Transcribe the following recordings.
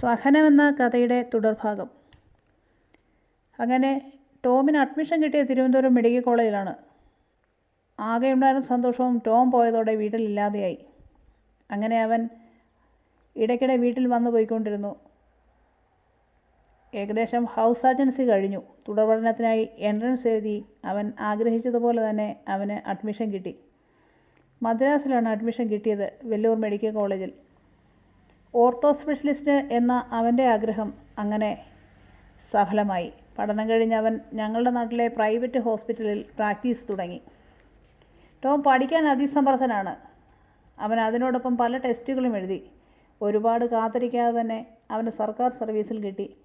സഹനമെന്ന കഥയുടെ തുടർഭാഗം. അങ്ങനെ ടോമിന് അഡ്മിഷൻ കിട്ടിയ തിരുവനന്തപുരം മെഡിക്കൽ കോളേജിലാണ്. ആകെ ഉണ്ടായിരുന്ന സന്തോഷവും ടോം പോയതോടെ വീട്ടിലില്ലാതെയായി അങ്ങനെ അവൻ ഇടയ്ക്കിടെ വീട്ടിൽ വന്നു പോയിക്കൊണ്ടിരുന്നു. ഏകദേശം ഹൗസ് സർജൻസി കഴിഞ്ഞു. തുടർ പഠനത്തിനായി എൻട്രൻസ് എഴുതി അവൻ ആഗ്രഹിച്ചതുപോലെ തന്നെ അവന് അഡ്മിഷൻ കിട്ടി. മദ്രാസിലാണ് അഡ്മിഷൻ കിട്ടിയത് വെല്ലൂർ മെഡിക്കൽ കോളേജിൽ. ഓർത്തോ സ്പെഷ്യലിസ്റ്റ് എന്ന അവന്റെ ആഗ്രഹം അങ്ങനെ സഫലമായി. പഠനം കഴിഞ്ഞ് അവൻ ഞങ്ങളുടെ നാട്ടിലെ പ്രൈവറ്റ് ഹോസ്പിറ്റലിൽ പ്രാക്ടീസ് തുടങ്ങി. ടോം പഠിക്കാൻ അതിസമർത്ഥനാണ്. അവൻ അതിനോടൊപ്പം പല ടെസ്റ്റുകളും എഴുതി. ഒരുപാട് കാത്തിരിക്കാതെ തന്നെ അവന് സർക്കാർ സർവീസിൽ കിട്ടി.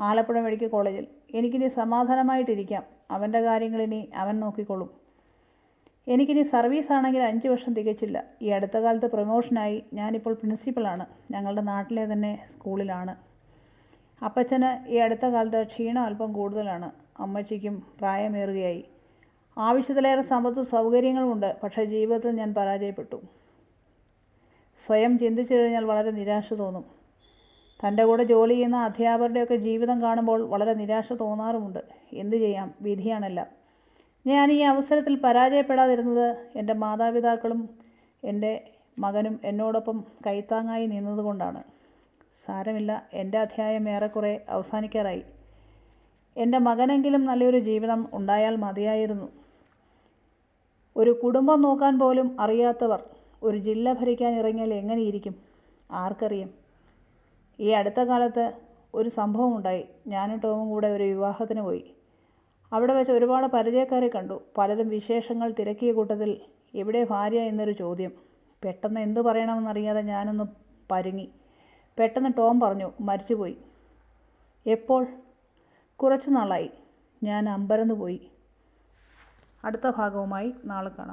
ആലപ്പുഴ മെഡിക്കൽ കോളേജിൽ. എനിക്കിനി സമാധാനമായിട്ടിരിക്കാം. അവന്റെ കാര്യങ്ങളിനി അവൻ നോക്കിക്കൊള്ളും. എനിക്കിനി സർവീസ് ആണെങ്കിൽ അഞ്ച് വർഷം തികച്ചില്ല. ഈ അടുത്ത കാലത്ത് പ്രൊമോഷനായി ഞാനിപ്പോൾ പ്രിൻസിപ്പളാണ് ഞങ്ങളുടെ നാട്ടിലെ തന്നെ സ്കൂളിലാണ്. അപ്പച്ചന് ഈ അടുത്ത കാലത്ത് ക്ഷീണം അല്പം കൂടുതലാണ്. അമ്മച്ചിക്കും പ്രായമേറുകയായി. ആവശ്യത്തിലേറെ സമ്പത്തും സൗകര്യങ്ങളുമുണ്ട് പക്ഷേ ജീവിതത്തിൽ ഞാൻ പരാജയപ്പെട്ടു. സ്വയം ചിന്തിച്ചു കഴിഞ്ഞാൽ വളരെ നിരാശ തോന്നും. തന്റെ കൂടെ ജോലി ചെയ്യുന്ന അധ്യാപകരുടെയൊക്കെ ജീവിതം കാണുമ്പോൾ വളരെ നിരാശ തോന്നാറുമുണ്ട്. എന്തു ചെയ്യാം? വിധിയാണെല്ലാം. ഞാൻ ഈ അവസരത്തിൽ പരാജയപ്പെടാതിരുന്നത് എന്റെ മാതാപിതാക്കളും എന്റെ മകനും എന്നോടൊപ്പം കൈത്താങ്ങായി നിന്നതുകൊണ്ടാണ്. സാരമില്ല എന്റെ അധ്യായം ഏറെക്കുറെ അവസാനിക്കാറായി. എന്റെ മകനെങ്കിലും നല്ലൊരു ജീവിതം ഉണ്ടായാൽ മതിയായിരുന്നു. ഒരു കുടുംബം നോക്കാൻ പോലും അറിയാത്തവർ ഒരു ജില്ല ഭരിക്കാൻ ഇറങ്ങിയാൽ എങ്ങനെയിരിക്കും? ആർക്കറിയാം? ഈ അടുത്ത കാലത്ത് ഒരു സംഭവം ഉണ്ടായി ഞാനും ടോമും കൂടെ ഒരു വിവാഹത്തിന് പോയി. അവിടെ വെച്ച് ഒരുപാട് പരിചയക്കാരെ കണ്ടു. പലരും വിശേഷങ്ങൾ തിരക്കിയ കൂട്ടത്തിൽ എവിടെ ഭാര്യ എന്നൊരു ചോദ്യം. പെട്ടെന്ന് എന്തു പറയണമെന്നറിയാതെ ഞാനൊന്ന് പരുങ്ങി. പെട്ടെന്ന് ടോം പറഞ്ഞു മരിച്ചുപോയി. എപ്പോൾ? കുറച്ചു നാളായി. ഞാൻ അമ്പരന്ന് പോയി അടുത്ത ഭാഗവുമായി നാളെ കാണാം.